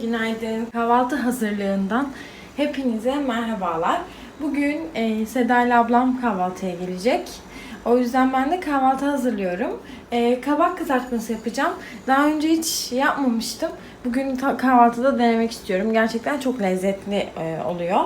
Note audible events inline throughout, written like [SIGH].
günaydın. Kahvaltı hazırlığından hepinize merhabalar. Bugün e, Seda ile ablam kahvaltıya gelecek. O yüzden ben de kahvaltı hazırlıyorum. E, kabak kızartması yapacağım. Daha önce hiç yapmamıştım. Bugün kahvaltıda denemek istiyorum. Gerçekten çok lezzetli e, oluyor.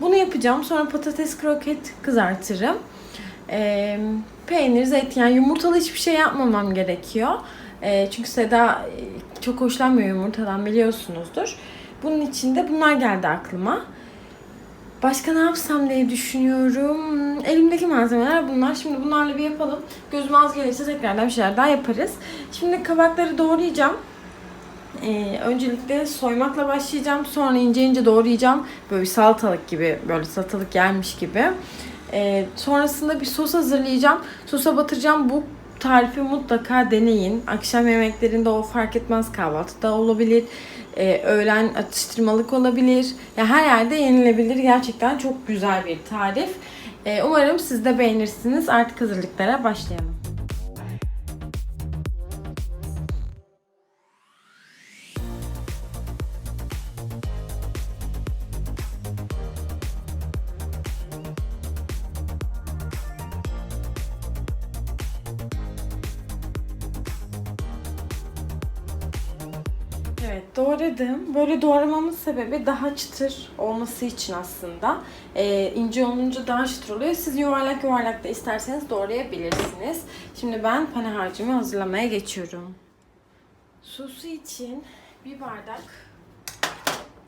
Bunu yapacağım. Sonra patates kroket kızartırım. E, peynir, zeytinyağı, yumurtalı hiçbir şey yapmamam gerekiyor. E, çünkü Seda e, çok hoşlanmıyor yumurtadan biliyorsunuzdur. Bunun için de bunlar geldi aklıma. Başka ne yapsam diye düşünüyorum. Elimdeki malzemeler bunlar. Şimdi bunlarla bir yapalım. Gözüme az gelirse tekrardan bir şeyler daha yaparız. Şimdi kabakları doğrayacağım. Ee, öncelikle soymakla başlayacağım. Sonra ince ince doğrayacağım. Böyle salatalık gibi, böyle salatalık gelmiş gibi. Ee, sonrasında bir sos hazırlayacağım. Sosa batıracağım. Bu tarifi mutlaka deneyin. Akşam yemeklerinde o fark etmez kahvaltıda olabilir. Ee, öğlen atıştırmalık olabilir. Ya her yerde yenilebilir. Gerçekten çok güzel bir tarif. Ee, umarım siz de beğenirsiniz. Artık hazırlıklara başlayalım. Böyle doğramamın sebebi daha çıtır olması için aslında. Ee, ince olunca daha çıtır oluyor. Siz yuvarlak yuvarlak da isterseniz doğrayabilirsiniz. Şimdi ben pane harcımı hazırlamaya geçiyorum. Sosu için bir bardak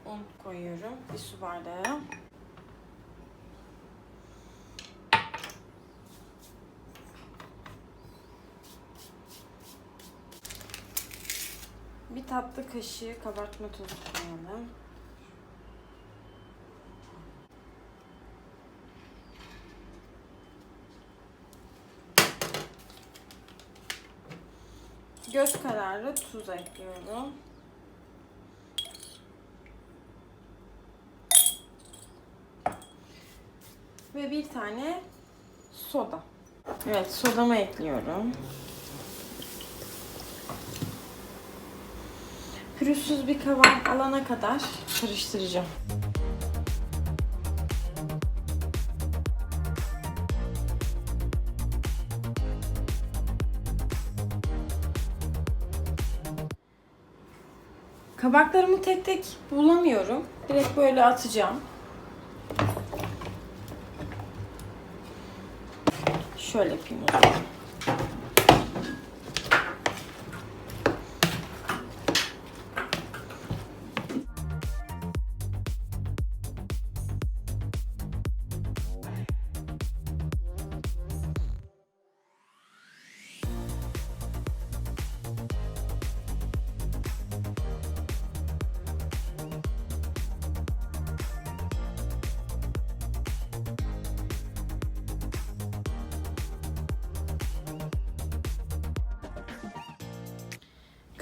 un koyuyorum. Bir su bardağı. Bir tatlı kaşığı kabartma tozu koyalım. Göz kararı tuz ekliyorum. Ve bir tane soda. Evet, sodamı ekliyorum. Pürüzsüz bir kıvam alana kadar karıştıracağım. Kabaklarımı tek tek bulamıyorum. Direkt böyle atacağım. Şöyle yapayım o zaman.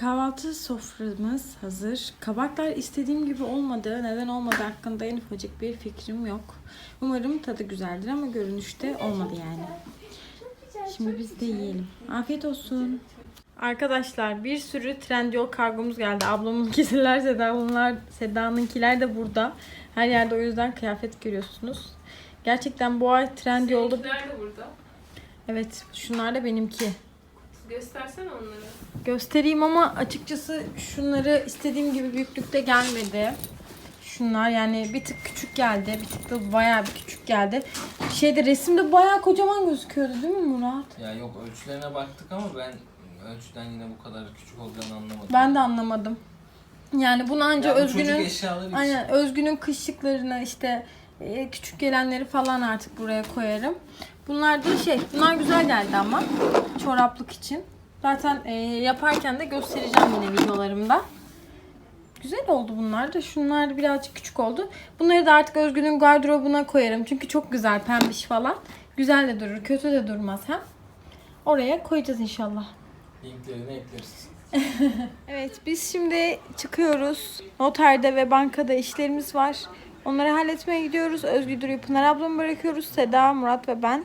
Kahvaltı soframız hazır. Kabaklar istediğim gibi olmadı. Neden olmadı hakkında en ufacık bir fikrim yok. Umarım tadı güzeldir ama görünüşte olmadı yani. Şimdi biz de yiyelim. Afiyet olsun. Arkadaşlar bir sürü Trendyol kargomuz geldi. Ablamınkiler, Seda bunlar, Seda'nınkiler de burada. Her yerde o yüzden kıyafet görüyorsunuz. Gerçekten bu ay Trendyol'da... Seninkiler de burada. Evet şunlar da benimki. Göstersene onları. Göstereyim ama açıkçası şunları istediğim gibi büyüklükte gelmedi. Şunlar yani bir tık küçük geldi. Bir tık da bayağı bir küçük geldi. Şeyde resimde bayağı kocaman gözüküyordu değil mi Murat? Ya yok ölçülerine baktık ama ben ölçüden yine bu kadar küçük olacağını anlamadım. Ben de anlamadım. Yani bunu anca Ya bu Özgün'ün aynen Özgün'ün kışlıklarını işte e, küçük gelenleri falan artık buraya koyarım. Bunlar da şey, bunlar güzel geldi ama çoraplık için. Zaten e, yaparken de göstereceğim yine videolarımda. Güzel oldu bunlar da. Şunlar da birazcık küçük oldu. Bunları da artık Özgün'ün gardırobuna koyarım. Çünkü çok güzel pembiş falan. Güzel de durur. Kötü de durmaz hem. Oraya koyacağız inşallah. Linklerini ekleriz. [LAUGHS] Evet biz şimdi çıkıyoruz. Noterde ve bankada işlerimiz var. Onları halletmeye gidiyoruz. Özgür Duru'yu Pınar ablamı bırakıyoruz. Seda, Murat ve ben.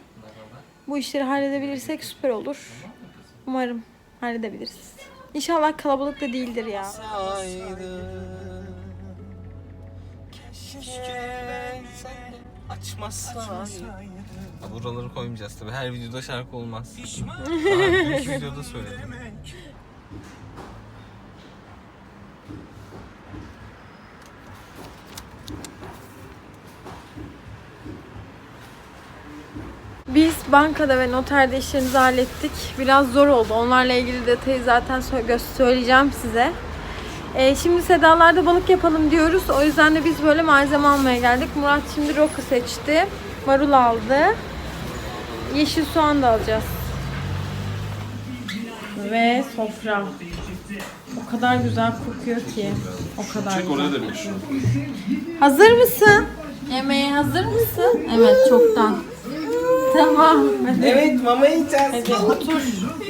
Bu işleri halledebilirsek süper olur. Umarım halledebiliriz. İnşallah kalabalık da değildir ya. Açmasaydın. Buraları koymayacağız tabi. Her videoda şarkı olmaz. [LAUGHS] Daha videoda söyledim. Bankada ve noterde işlerimizi hallettik. Biraz zor oldu. Onlarla ilgili detayı zaten söyleyeceğim size. Ee, şimdi Sedalar'da balık yapalım diyoruz. O yüzden de biz böyle malzeme almaya geldik. Murat şimdi roka seçti. Marul aldı. Yeşil soğan da alacağız. Ve sofra. O kadar güzel kokuyor ki. O kadar güzel. Hazır mısın? Yemeğe hazır mısın? Evet çoktan. Tamam. Evet mama yiyeceğiz. Hadi otur.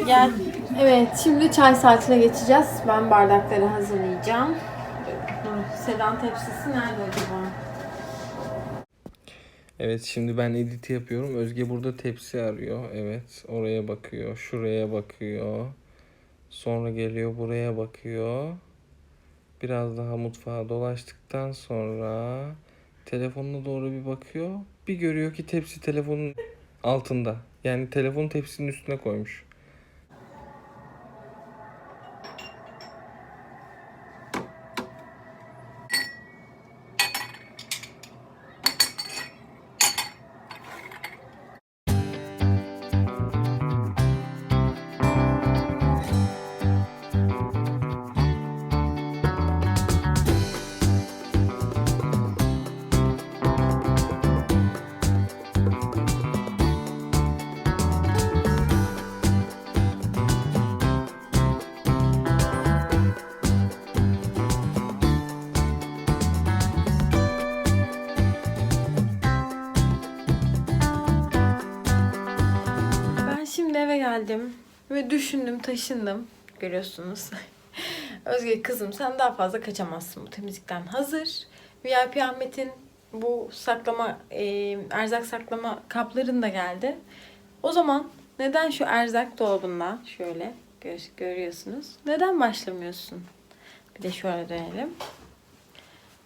Gel. Evet şimdi çay saatine geçeceğiz. Ben bardakları hazırlayacağım. Dur, Sedan tepsisi nerede acaba? Evet şimdi ben editi yapıyorum. Özge burada tepsi arıyor. Evet oraya bakıyor. Şuraya bakıyor. Sonra geliyor buraya bakıyor. Biraz daha mutfağa dolaştıktan sonra telefonuna doğru bir bakıyor. Bir görüyor ki tepsi telefonun altında. Yani telefonu tepsinin üstüne koymuş. Geldim ve düşündüm, taşındım. Görüyorsunuz. [LAUGHS] Özge kızım sen daha fazla kaçamazsın bu temizlikten. Hazır. VIP Ahmet'in bu saklama, e, erzak saklama kapların da geldi. O zaman neden şu erzak dolabından şöyle gör- görüyorsunuz. Neden başlamıyorsun? Bir de şöyle dönelim.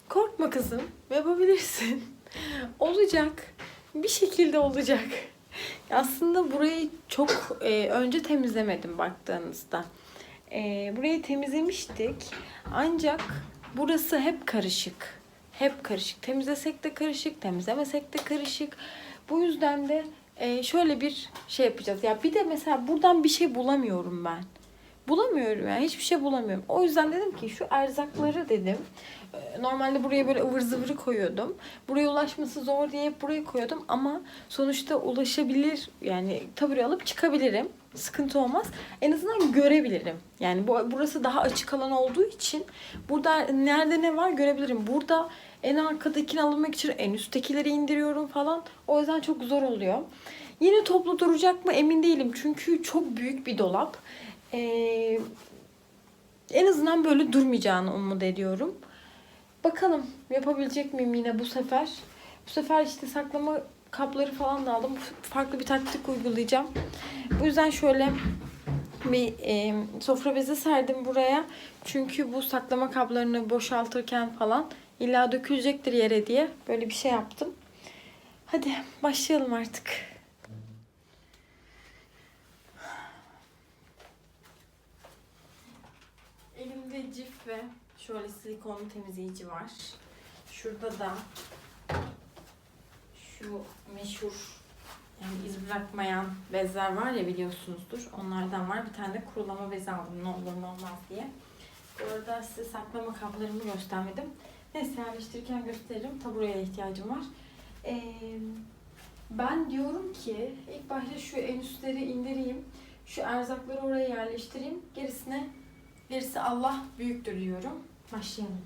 Korkma kızım. Yapabilirsin. [LAUGHS] olacak. Bir şekilde olacak. Aslında burayı çok e, önce temizlemedim baktığınızda. E, burayı temizlemiştik. Ancak burası hep karışık. Hep karışık. Temizlesek de karışık, temizlemesek de karışık. Bu yüzden de e, şöyle bir şey yapacağız. Ya bir de mesela buradan bir şey bulamıyorum ben. Bulamıyorum yani hiçbir şey bulamıyorum. O yüzden dedim ki şu erzakları dedim. e, Normalde buraya böyle ıvır zıvırı koyuyordum. Buraya ulaşması zor diye hep buraya koyuyordum ama sonuçta ulaşabilir yani taburaya alıp çıkabilirim. Sıkıntı olmaz. En azından görebilirim. Yani bu burası daha açık alan olduğu için burada nerede ne var görebilirim. Burada en arkadakini almak için en üsttekileri indiriyorum falan. O yüzden çok zor oluyor. Yine toplu duracak mı emin değilim. Çünkü çok büyük bir dolap. Ee, en azından böyle durmayacağını umut ediyorum. Bakalım yapabilecek miyim yine bu sefer. Bu sefer işte saklama kapları falan da aldım. Farklı bir taktik uygulayacağım. Bu yüzden şöyle bir e, sofra bezi serdim buraya. Çünkü bu saklama kaplarını boşaltırken falan illa dökülecektir yere diye böyle bir şey yaptım. Hadi başlayalım artık. Elimde cif ve şöyle silikonlu temizleyici var. Şurada da şu meşhur yani iz bırakmayan bezler var ya biliyorsunuzdur. Onlardan var. Bir tane de kurulama bezi aldım ne olur ne olmaz diye. Bu arada size saklama kaplarımı göstermedim. Neyse yerleştirirken gösteririm. Taburaya ihtiyacım var. Ee, ben diyorum ki ilk başta şu en üstleri indireyim. Şu erzakları oraya yerleştireyim. Gerisine gerisi Allah büyüktür diyorum. Başlayalım.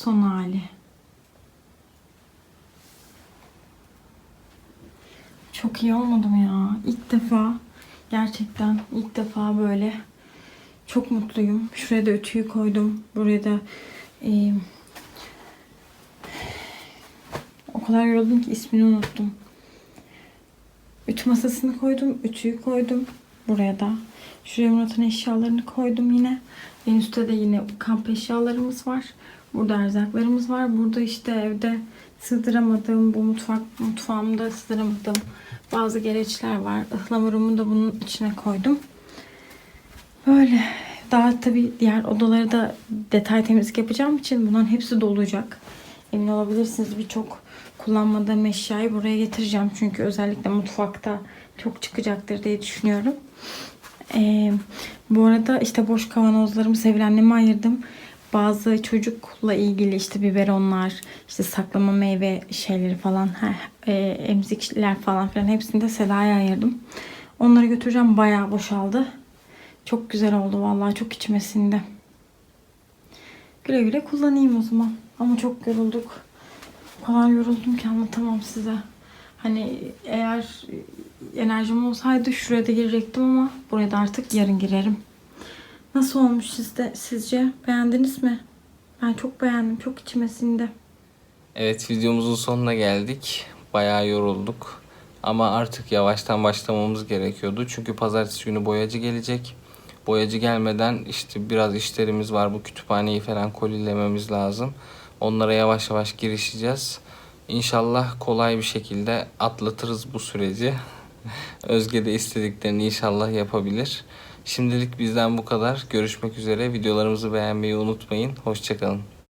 Son hali. Çok iyi olmadım ya. İlk defa gerçekten ilk defa böyle çok mutluyum. Şuraya da ütüyü koydum. Buraya da e, o kadar yoruldum ki ismini unuttum. Ütü masasını koydum. Ütüyü koydum. Buraya da. Şuraya Murat'ın eşyalarını koydum yine. En üstte de yine kamp eşyalarımız var. Burada erzaklarımız var. Burada işte evde sığdıramadığım bu mutfak mutfağımda sığdıramadığım bazı gereçler var. Ihlamurumu da bunun içine koydum. Böyle. Daha tabii diğer odaları da detay temizlik yapacağım için bunların hepsi dolacak. Emin olabilirsiniz birçok kullanmadığım eşyayı buraya getireceğim. Çünkü özellikle mutfakta çok çıkacaktır diye düşünüyorum. Ee, bu arada işte boş kavanozlarımı sevilenleme ayırdım. Bazı çocukla ilgili işte biberonlar, işte saklama meyve şeyleri falan, heh, e, emzikler falan filan hepsini de Seda'ya ayırdım. Onları götüreceğim. Bayağı boşaldı. Çok güzel oldu vallahi çok içime sindi. Güle güle kullanayım o zaman. Ama çok yorulduk. O kadar yoruldum ki anlatamam size. Hani eğer enerjim olsaydı şuraya da girecektim ama buraya da artık yarın girerim. Nasıl olmuş sizde sizce? Beğendiniz mi? Ben çok beğendim. Çok içime sindi. Evet videomuzun sonuna geldik. Bayağı yorulduk. Ama artık yavaştan başlamamız gerekiyordu. Çünkü pazartesi günü boyacı gelecek. Boyacı gelmeden işte biraz işlerimiz var. Bu kütüphaneyi falan kolilememiz lazım. Onlara yavaş yavaş girişeceğiz. İnşallah kolay bir şekilde atlatırız bu süreci. [LAUGHS] Özge de istediklerini inşallah yapabilir. Şimdilik bizden bu kadar. Görüşmek üzere. Videolarımızı beğenmeyi unutmayın. Hoşçakalın.